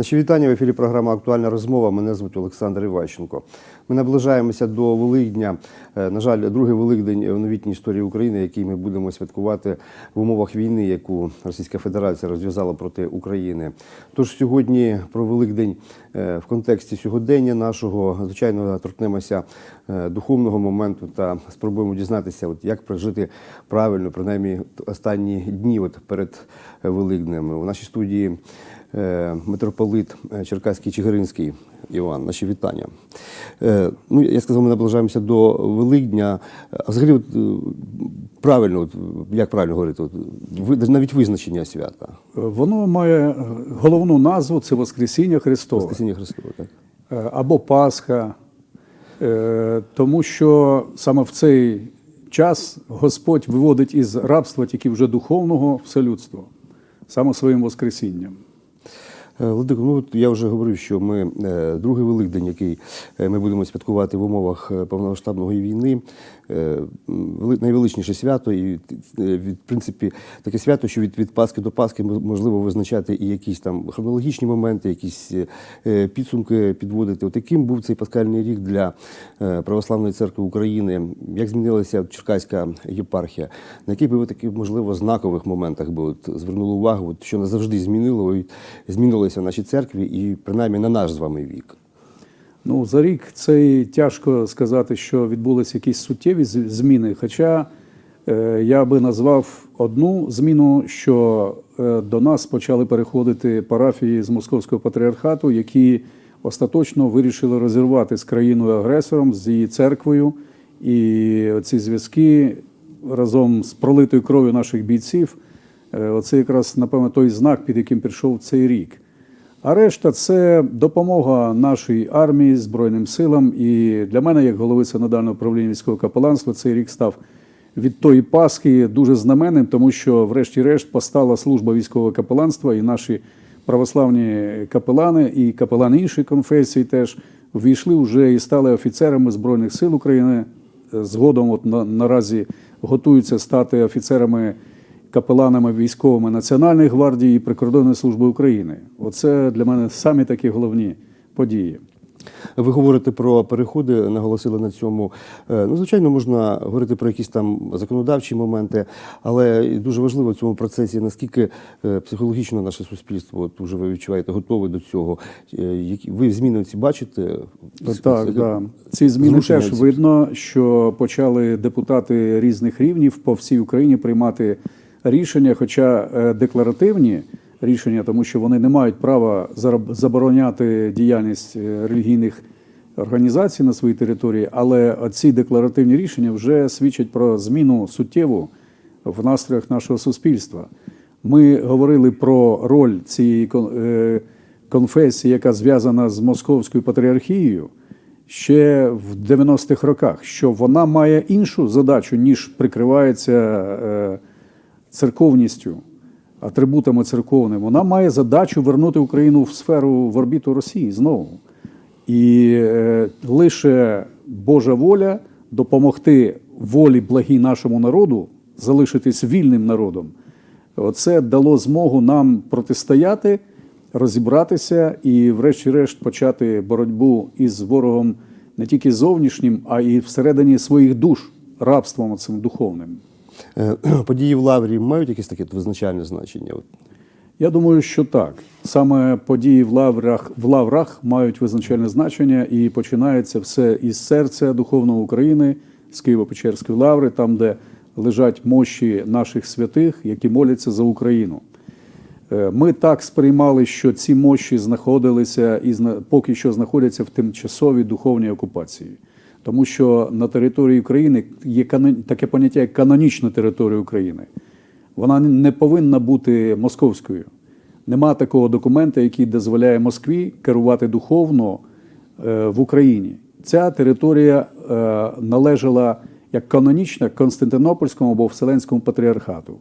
Наші вітання в ефірі програма Актуальна розмова. Мене звуть Олександр Іващенко. Ми наближаємося до Великдня. Е, На жаль, другий Великдень в новітній історії України, який ми будемо святкувати в умовах війни, яку Російська Федерація розв'язала проти України. Тож сьогодні про Великдень е, в контексті сьогодення нашого, звичайно, торкнемося е, духовного моменту та спробуємо дізнатися, от як прожити правильно, принаймні останні дні от перед Великднем. У нашій студії митрополит е, Черкаський Чигиринський Іван. Наші вітання. Е, Ну, я сказав, ми наближаємося до Великдня. А взагалі, от, е, правильно, от, як правильно говорити, от, навіть визначення свята. Воно має головну назву це Воскресіння Христове Воскресіння Христове, так? Е, або Пасха, Е, тому що саме в цей час Господь виводить із рабства тільки вже духовного все людство, саме своїм Воскресінням. Е, Владико, ну я вже говорив, що ми е, другий Великдень, який е, ми будемо святкувати в умовах повномасштабної війни, найвеличніше свято, і в принципі таке свято, що від, від Пасхи до Пасхи можливо визначати і якісь там хронологічні моменти, якісь підсумки підводити. От яким був цей пасхальний рік для Православної церкви України? Як змінилася Черкаська єпархія? На яких би ви таких можливо знакових моментах би от звернули увагу, от, що назавжди змінило і змінилося в нашій церкві, і принаймні на наш з вами вік? Ну, за рік цей тяжко сказати, що відбулися якісь суттєві зміни. Хоча е, я би назвав одну зміну, що е, до нас почали переходити парафії з Московського патріархату, які остаточно вирішили розірвати з країною агресором, з її церквою. І ці зв'язки разом з пролитою кров'ю наших бійців, е, оце якраз, напевно, той знак, під яким прийшов цей рік. А решта це допомога нашій армії, Збройним силам. І для мене, як голови синодального управління військового капеланства, цей рік став від тої Пасхи дуже знаменним, тому що, врешті-решт, постала служба військового капеланства, і наші православні капелани, і капелани іншої конфесії теж ввійшли вже і стали офіцерами Збройних сил України. Згодом, от на, наразі готуються стати офіцерами капеланами військовими Національної гвардії і Прикордонної служби України. Оце для мене самі такі головні події. Ви говорите про переходи, наголосили на цьому. Е, Ну, звичайно, можна говорити про якісь там законодавчі моменти, але дуже важливо в цьому процесі, наскільки е, психологічно наше суспільство, от уже ви відчуваєте, готове до цього. Е, Ви зміни ці бачите? Так, да. Ці зміни теж видно, що почали депутати різних рівнів по всій Україні приймати рішення, хоча е, декларативні рішення, тому що вони не мають права забороняти діяльність е, релігійних організацій на своїй території, але ці декларативні рішення вже свідчать про зміну суттєву в настроях нашого суспільства. Ми говорили про роль цієї е, конфесії, яка зв'язана з московською патріархією ще в 90-х роках, що вона має іншу задачу, ніж прикривається церковністю, атрибутами церковними. Вона має задачу вернути Україну в сферу в орбіту Росії знову. І е, лише Божа воля допомогти волі благій нашому народу залишитись вільним народом. Оце дало змогу нам протистояти, розібратися і, врешті-решт, почати боротьбу із ворогом не тільки зовнішнім, а і всередині своїх душ рабством цим духовним. Е, Події в Лаврі мають якесь таке визначальне значення? Я думаю, що так. Саме події в лаврах, в лаврах мають визначальне значення, і починається все із серця духовного України, з Києво-Печерської лаври, там, де лежать мощі наших святих, які моляться за Україну. Е, Ми так сприймали, що ці мощі знаходилися і поки що знаходяться в тимчасовій духовній окупації. Тому що на території України є таке поняття як канонічна територія України. Вона не повинна бути московською. Нема такого документа, який дозволяє Москві керувати духовно е, в Україні. Ця територія е, належала як канонічна Константинопольському або Вселенському патріархату.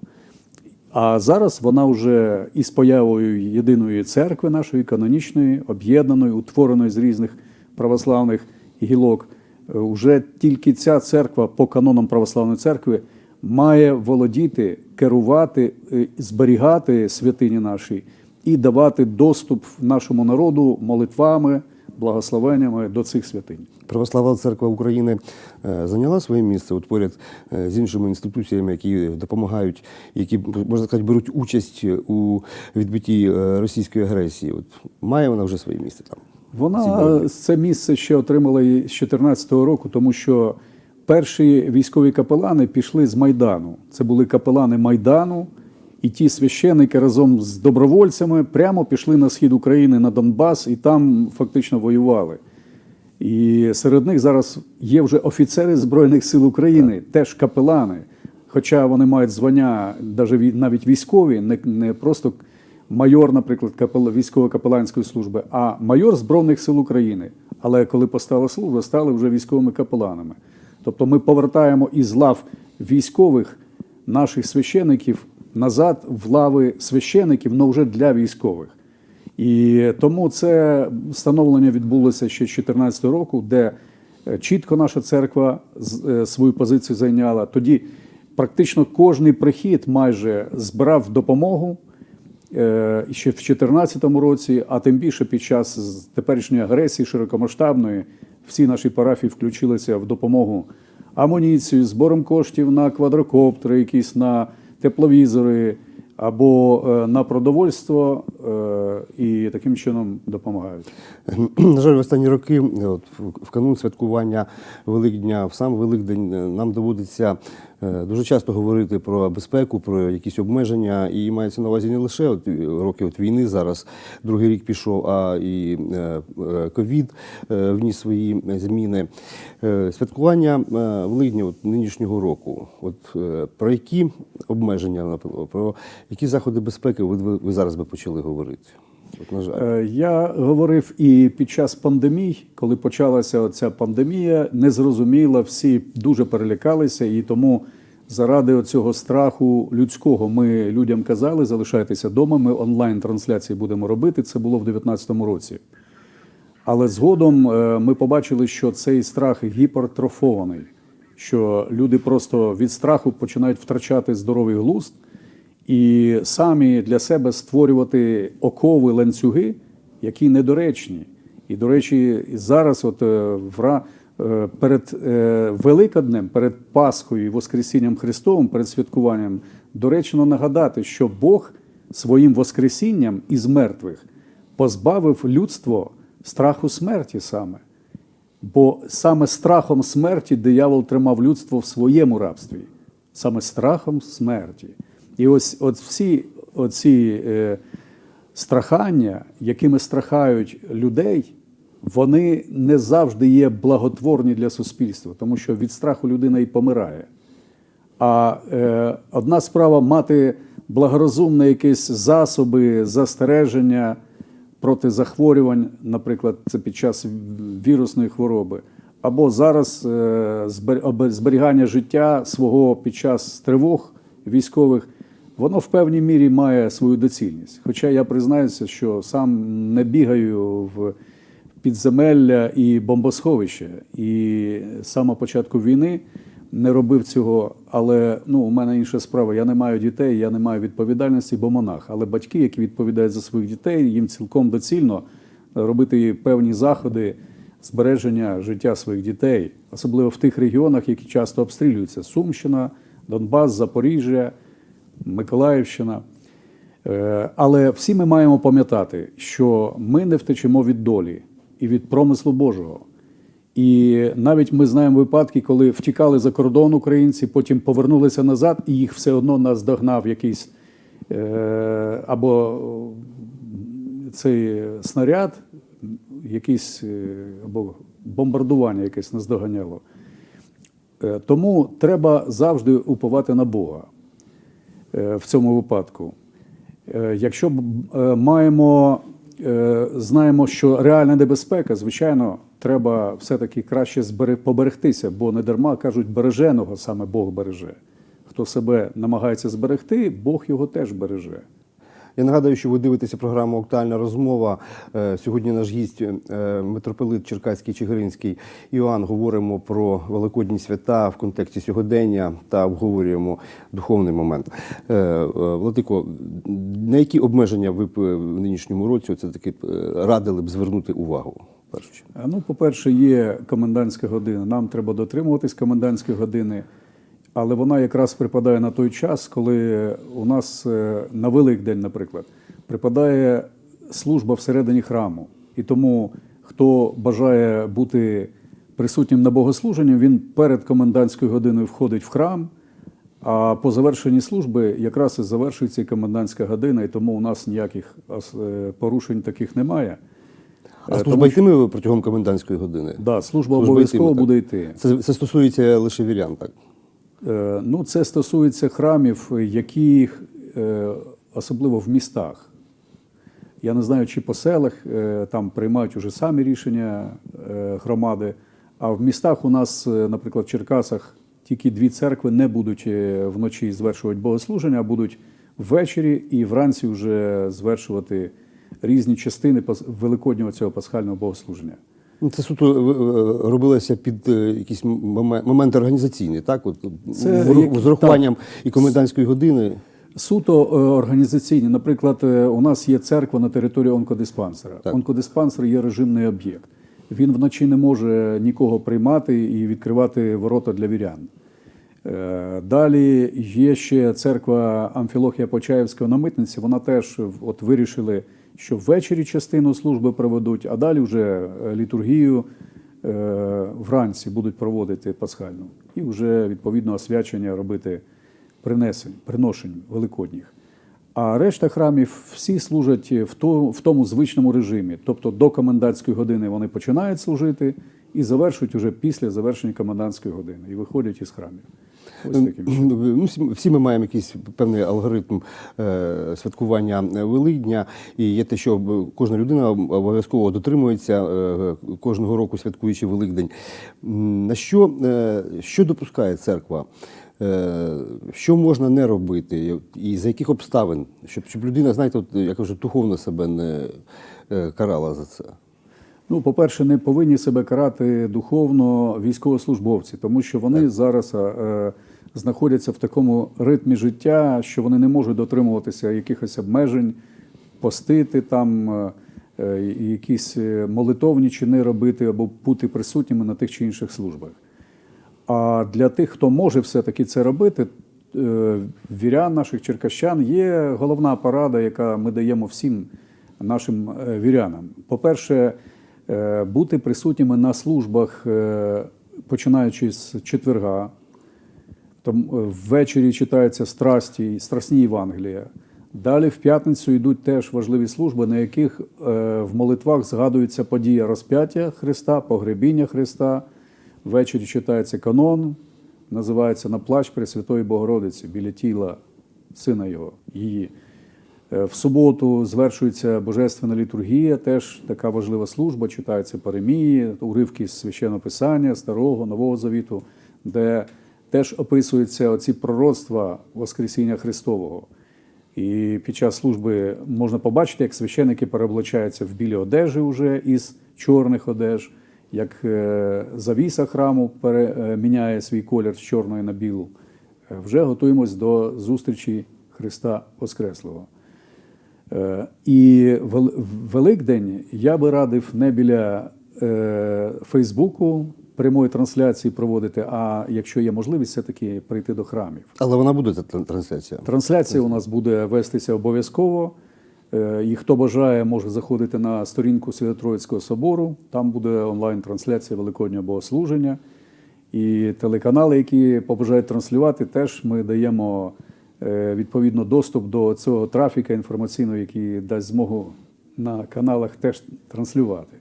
А зараз вона вже із появою єдиної церкви нашої канонічної, об'єднаної, утвореної з різних православних гілок, е, вже тільки ця церква по канонам православної церкви має володіти, керувати, е, зберігати святині наші і давати доступ нашому народу молитвами, благословеннями до цих святинь. Православна церква України е, зайняла своє місце от поряд з іншими інституціями, які допомагають, які можна сказати, беруть участь у відбитті російської агресії. От має вона вже своє місце там. Вона це місце ще отримала з 2014 року, тому що перші військові капелани пішли з Майдану. Це були капелани Майдану, і ті священики разом з добровольцями прямо пішли на схід України на Донбас і там фактично воювали. І серед них зараз є вже офіцери Збройних сил України, теж капелани. Хоча вони мають звання навіть військові, не, не просто майор, наприклад, капел, військово-капеланської служби, а майор Збройних сил України. Але коли постала служба, стали вже військовими капеланами. Тобто ми повертаємо із лав військових наших священиків назад в лави священиків, але вже для військових. І тому це встановлення відбулося ще з 2014 року, де е, чітко наша церква е, свою позицію зайняла. Тоді практично кожний прихід майже збирав допомогу ще в 2014 році, а тим більше під час теперішньої агресії широкомасштабної всі наші парафії включилися в допомогу амуніцію, збором коштів на квадрокоптери, якісь на тепловізори або е, на продовольство, е, і таким чином допомагають. На жаль, в останні роки, от, в- канун святкування Великдня, в сам Великдень, е, нам доводиться е, дуже часто говорити про безпеку, про якісь обмеження. І мається на увазі не лише от, е, роки от війни зараз, другий рік пішов, а і е, е, ковід е, вніс свої зміни. Е, Святкування е, Великдня от, нинішнього року. От, е, про які обмеження, про які заходи безпеки ви, ви зараз би почали говорити? От, на жаль. Е, Я говорив і під час пандемій, коли почалася ця пандемія, незрозуміло, всі дуже перелякалися, і тому заради цього страху людського ми людям казали, залишайтеся вдома, ми онлайн-трансляції будемо робити. Це було в 2019 році. Але згодом е, ми побачили, що цей страх гіпертрофований, що люди просто від страху починають втрачати здоровий глузд і самі для себе створювати окови, ланцюги, які недоречні. І, до речі, зараз, от е, вра- е, перед е, Великоднем, перед Пасхою і Воскресінням Христовим, перед святкуванням, доречно нагадати, що Бог своїм Воскресінням із мертвих позбавив людство страху смерті саме. Бо саме страхом смерті диявол тримав людство в своєму рабстві, саме страхом смерті. І ось от всі оці е, страхання, якими страхають людей, вони не завжди є благотворні для суспільства, тому що від страху людина і помирає. А е, одна справа мати благорозумні якісь засоби, застереження проти захворювань, наприклад, це під час вірусної хвороби, або зараз е, зберігання життя свого під час тривог військових, воно в певній мірі має свою доцільність. Хоча я признаюся, що сам не бігаю в підземелля і бомбосховища, і з самого початку війни не робив цього, але ну, у мене інша справа. Я не маю дітей, я не маю відповідальності, бо монах. Але батьки, які відповідають за своїх дітей, їм цілком доцільно робити певні заходи збереження життя своїх дітей, особливо в тих регіонах, які часто обстрілюються: Сумщина, Донбас, Запоріжжя, Миколаївщина. Е, Але всі ми маємо пам'ятати, що ми не втечемо від долі і від промислу Божого. І навіть ми знаємо випадки, коли втікали за кордон українці, потім повернулися назад, і їх все одно наздогнав якийсь е, або цей снаряд, якийсь е, або бомбардування якесь наздоганяло. Тому треба завжди уповати на Бога в цьому випадку. Е, Якщо е, маємо, е, знаємо, що реальна небезпека, звичайно, треба все-таки краще поберегтися, бо не дарма кажуть, береженого саме Бог береже. Хто себе намагається зберегти, Бог його теж береже. Я нагадую, що ви дивитеся програму Актуальна розмова. Е, Сьогодні наш гість е, митрополит Черкаський Чигиринський Іоанн. Говоримо про великодні свята в контексті сьогодення та обговорюємо духовний момент. Е, Владико, на які обмеження ви в нинішньому році це таки радили б звернути увагу? Ну, по-перше, є комендантська година. Нам треба дотримуватись комендантської години, але вона якраз припадає на той час, коли у нас е, на Великдень, наприклад, припадає служба всередині храму. І тому, хто бажає бути присутнім на богослуженні, він перед комендантською годиною входить в храм. А по завершенні служби якраз і завершується і комендантська година, і тому у нас ніяких е, порушень таких немає. А Е, служба тому що- йтиме протягом комендантської години? Да, служба Служба обов'язково буде йти. Це, це стосується лише вірян, так? Е, Ну, це стосується храмів, які е, особливо в містах. Я не знаю, чи по селах е, там приймають уже самі рішення громади. А в містах у нас, наприклад, в Черкасах тільки дві церкви не будуть вночі звершувати богослуження, а будуть ввечері і вранці вже звершувати різні частини великоднього цього пасхального богослуження. Ну, Це суто е, е, робилося під якийсь якісь момен- моменти організаційні, так? От, Це як- з урахуванням і комендантської години. Суто е, організаційні. Наприклад, е, у нас є церква на території онкодиспансера. Так. Онкодиспансер є режимний об'єкт. Він вночі не може нікого приймати і відкривати ворота для вірян. Е, Далі є ще церква Амфілохія Почаївського на митниці. Вона теж от вирішили, що ввечері частину служби проведуть, а далі вже е, літургію е, вранці будуть проводити пасхальну. І вже відповідно освячення робити принесень, приношень великодніх. А решта храмів всі служать в, то, в тому звичному режимі. Тобто до комендантської години вони починають служити і завершують уже після завершення комендантської години і виходять із храмів. Ось таким. Ну, всі- ми маємо якийсь певний алгоритм е, святкування Великдня, і є те, що кожна людина обов'язково дотримується е, кожного року святкуючи Великдень. На що, е, що допускає церква? Що можна не робити, і за яких обставин, щоб, щоб людина, знаєте, от, я кажу, духовно себе не карала за це. Ну, по-перше, не повинні себе карати духовно військовослужбовці, тому що вони зараз е, знаходяться в такому ритмі життя, що вони не можуть дотримуватися якихось обмежень, постити там, е, е, якісь е, молитовні чини робити або бути присутніми на тих чи інших службах. А для тих, хто може все-таки це робити, вірян наших черкащан є головна порада, яка ми даємо всім нашим вірянам. По-перше, бути присутніми на службах, починаючи з четверга. Там е, ввечері читаються страсті, страсні Євангелія. Далі в п'ятницю йдуть теж важливі служби, на яких е, в молитвах згадується подія розп'яття Христа, погребіння Христа. Ввечері читається канон, називається На плач Пресвятої Богородиці біля тіла сина його, її. Е, В суботу звершується Божественна літургія, теж така важлива служба, читаються паремії, уривки з священного писання, Старого, Нового Завіту, де теж описуються оці пророцтва Воскресіння Христового. І під час служби можна побачити, як священники переоблачаються в білі одежі вже із чорних одеж, як е, завіса храму переміняє свій колір з чорної на білу. Е, Вже готуємось до зустрічі Христа Воскреслого. Е, І Вел- Великдень я би радив не біля е, Фейсбуку прямої трансляції проводити, а якщо є можливість, все-таки прийти до храмів. Але вона буде ця трансляція. Трансляція у нас буде вестися обов'язково. Е, І хто бажає, може заходити на сторінку Свято-Троїцького собору. Там буде онлайн-трансляція Великоднього богослуження. І телеканали, які побажають транслювати, теж ми даємо е, відповідно доступ до цього трафіка інформаційного, який дасть змогу на каналах теж транслювати.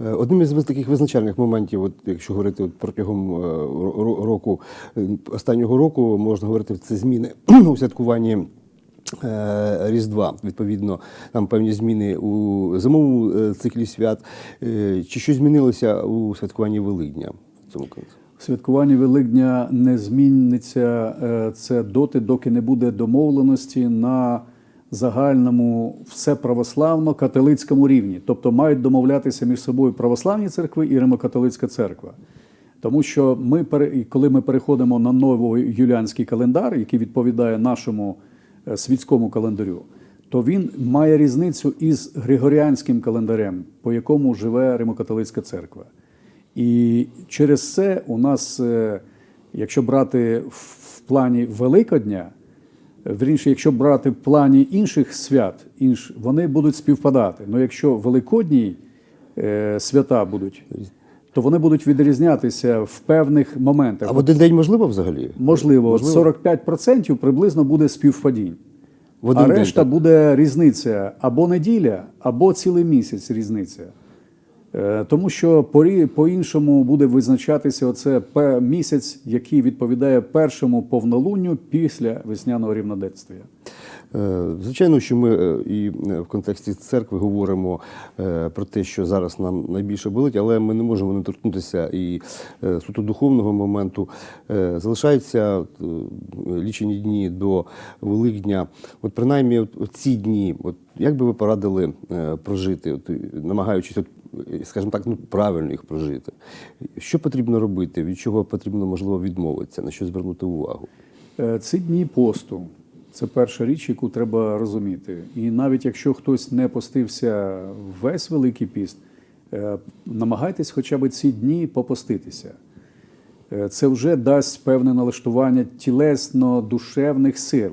Е, Одним із таких визначальних моментів, от, якщо говорити от протягом е, ро- року, е, останнього року, можна говорити, це зміни у святкуванні Різдва. Відповідно, там певні зміни у зимовому циклі свят. Чи щось змінилося у святкуванні Великдня в цьому контексті? Святкування Великдня не зміниться це доти, доки не буде домовленості на загальному все православно-католицькому рівні. Тобто мають домовлятися між собою православні церкви і Римокатолицька церква. Тому що ми, коли ми переходимо на новий юліанський календар, який відповідає нашому е, світському календарю, то він має різницю із Григоріанським календарем, по якому живе Римокатолицька церква. І через це у нас, е, якщо брати в плані Великодня, вірніше, якщо брати в плані інших свят, інш, вони будуть співпадати. Ну якщо Великодні е, свята будуть, то вони будуть відрізнятися в певних моментах. А в один день можливо взагалі? Можливо, от 45% приблизно буде співпадінь. В один а день, решта так? буде різниця або неділя, або цілий місяць різниця. Е, Тому що по-іншому буде визначатися оце місяць, який відповідає першому повнолунню після весняного рівноденствия. Е, Звичайно, що ми е, і в контексті церкви говоримо про те, що зараз нам найбільше болить, але ми не можемо не торкнутися і суто духовного моменту. Залишаються лічені дні до Великдня. От принаймні, ці дні, от як би ви порадили прожити, от, намагаючись, от, скажімо так, ну правильно їх прожити? Що потрібно робити? Від чого потрібно можливо відмовитися? На що звернути увагу? Е, Ці дні посту це перша річ, яку треба розуміти. І навіть якщо хтось не постився весь Великий піст, е, намагайтесь хоча б ці дні попоститися. Е, Це вже дасть певне налаштування тілесно-душевних сил.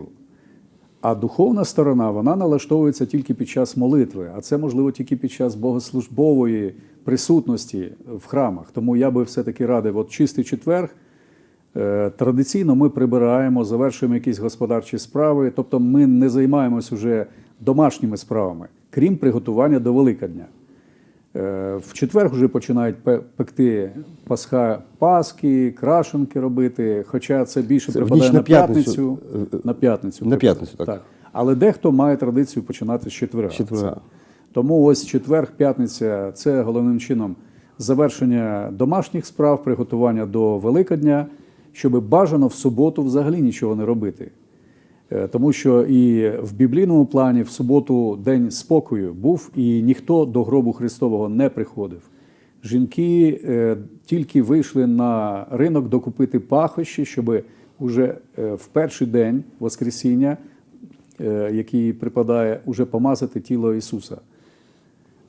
А духовна сторона вона налаштовується тільки під час молитви, а це можливо тільки під час богослужбової присутності в храмах. Тому я би все-таки радив, от чистий четверг. е, Традиційно ми прибираємо, завершуємо якісь господарчі справи, тобто ми не займаємось уже домашніми справами, крім приготування до Великодня. Е, В четвер вже починають пекти пасха, паски, крашенки робити, хоча це більше Це припадає на на п'ятницю. На п'ятницю. На п'ятницю, так. Але дехто має традицію починати з четверга. Четверга. Тому ось четверг, п'ятниця це головним чином завершення домашніх справ, приготування до Великодня, щоб бажано в суботу взагалі нічого не робити. Е, Тому що і в біблійному плані в суботу день спокою був, і ніхто до гробу Христового не приходив. Жінки е, тільки вийшли на ринок докупити пахощі, щоб уже е, в перший день Воскресіння, який припадає, уже помазати тіло Ісуса.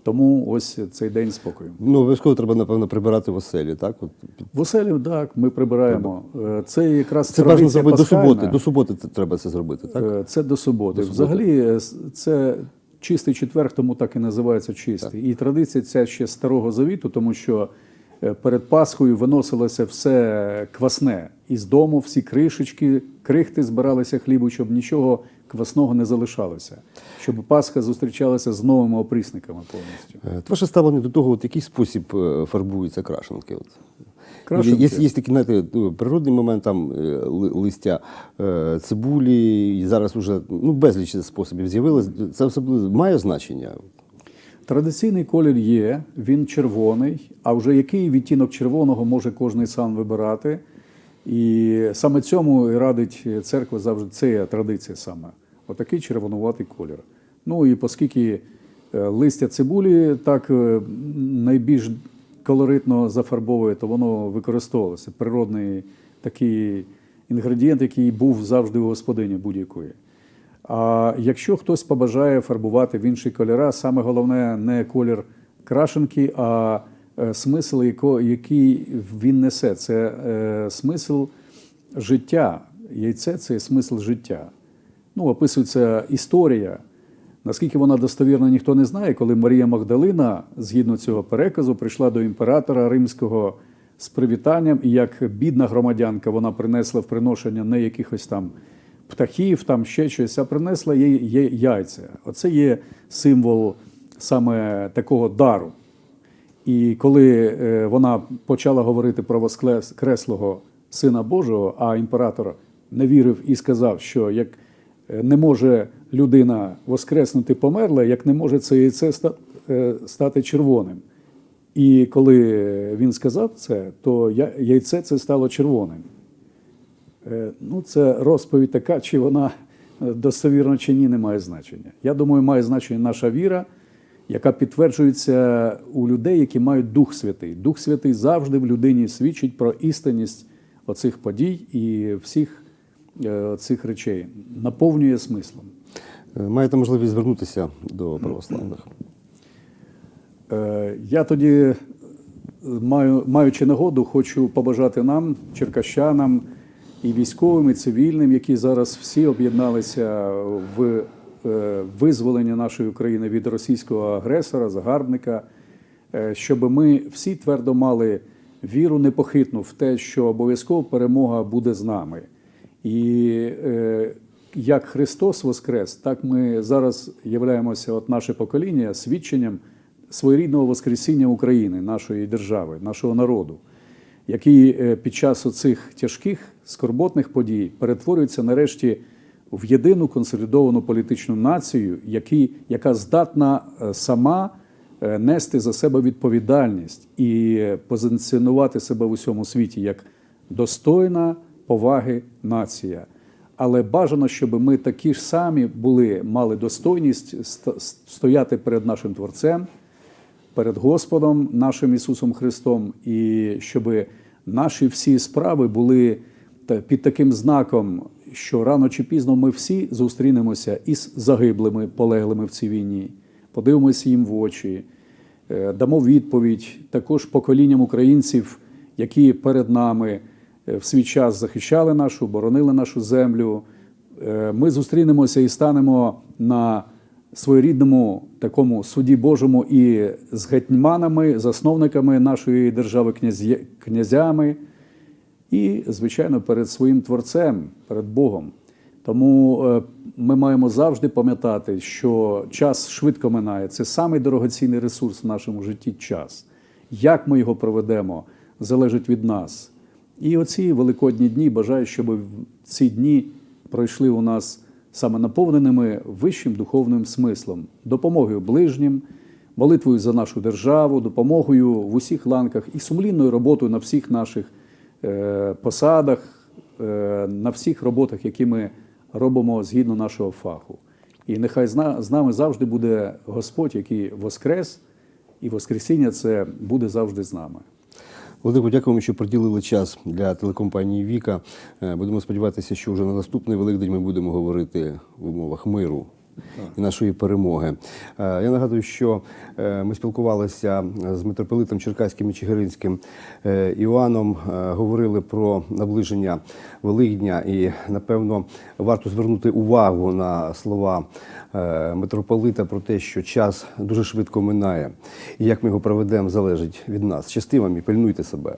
Тому ось цей день спокою. Ну, обов'язково треба, напевно, прибирати в оселі, так? От, В оселі, так, ми прибираємо. Е, Це якраз Це бажано зробити до суботи. До суботи треба це зробити, так? Е, Це до суботи. До суботи. Взагалі, е, це чистий четверг, тому так і називається чистий. І традиція ця ще старого завіту, тому що перед Пасхою виносилося все квасне із дому, всі кришечки, крихти збиралися хлібу, щоб нічого квасного не залишалося, щоб Пасха зустрічалася з новими оприсниками повністю. Е, Ваше ставлення до того, от який спосіб е, фарбуються крашенки? От. Крашенки? Є, є такий, знаєте, ну, природний момент, там е, листя цибулі, і зараз вже ну, безліч способів з'явилось. Це особливо має значення. Традиційний колір є, він червоний, а вже який відтінок червоного може кожен сам вибирати. І саме цьому і радить церква завжди, це традиція саме. Отакий червонуватий колір. Ну і оскільки е, листя цибулі так е, найбільш колоритно зафарбовує, то воно використовувалося. Природний такий інгредієнт, який був завжди у господині будь-якої. А якщо хтось побажає фарбувати в інші кольори, саме головне не колір крашенки, а смисл, який він несе. Це е, смисл життя. Яйце це смисл життя. Ну, описується історія. Наскільки вона достовірна, ніхто не знає, коли Марія Магдалина, згідно цього переказу, прийшла до імператора римського з привітанням, і як бідна громадянка, вона принесла в приношення не якихось там птахів, там ще щось, а принесла їй яйця. Оце є символ саме такого дару. І коли е, вона почала говорити про воскреслого Сина Божого, а імператор не вірив і сказав, що як е, не може людина воскреснути померла, як не може це яйце е, стати червоним. І коли він сказав це, то яйце це стало червоним. Ну, це розповідь така, чи вона достовірно чи ні, не має значення. Я думаю, має значення наша віра, яка підтверджується у людей, які мають Дух Святий. Дух Святий завжди в людині свідчить про істинність оцих подій і всіх е, цих речей, наповнює смислом. Е, Маєте можливість звернутися до православних. Е, Я тоді, маю, маючи нагоду, хочу побажати нам, черкащанам, і військовим, і цивільним, які зараз всі об'єдналися в е, визволенні нашої України від російського агресора, загарбника, е, щоб ми всі твердо мали віру непохитну в те, що обов'язково перемога буде з нами. І е, як Христос Воскрес, так ми зараз являємося, от наше покоління, свідченням своєрідного Воскресіння України, нашої держави, нашого народу, який під час оцих тяжких скорботних подій перетворюється нарешті в єдину консолідовану політичну націю, які, яка здатна е, сама е, нести за себе відповідальність і позиціонувати себе в усьому світі як достойна поваги нація. Але бажано, щоб ми такі ж самі були, мали достойність стояти перед нашим Творцем, перед Господом нашим Ісусом Христом, і щоб наші всі справи були під таким знаком, що рано чи пізно ми всі зустрінемося із загиблими, полеглими в цій війні, подивимося їм в очі, е, дамо відповідь також поколінням українців, які перед нами е, в свій час захищали нашу, боронили нашу землю. Е, Ми зустрінемося і станемо на своєрідному такому суді Божому і з гетьманами, засновниками нашої держави, князя- князями, і, звичайно, перед своїм творцем, перед Богом. Тому е, ми маємо завжди пам'ятати, що час швидко минає. Це самий дорогоцінний ресурс в нашому житті час. Як ми його проведемо, залежить від нас. І оці великодні дні бажаю, щоб ці дні пройшли у нас саме наповненими вищим духовним смислом, допомогою ближнім, молитвою за нашу державу, допомогою в усіх ланках і сумлінною роботою на всіх наших посадах, е, на всіх роботах, які ми робимо згідно нашого фаху. І нехай з нами завжди буде Господь, який воскрес, і Воскресіння це буде завжди з нами. Володимир, дякуємо, що приділили час для телекомпанії Віка. Е, Будемо сподіватися, що вже на наступний Великдень ми будемо говорити в умовах миру. І нашої перемоги. Е, Я нагадую, що е, ми спілкувалися з митрополитом Черкаським і Чигиринським е, Іоанном, говорили про наближення Великдня, і напевно варто звернути увагу на слова митрополита про те, що час дуже швидко минає, і як ми його проведемо, залежить від нас. Щасти вам і пильнуйте себе.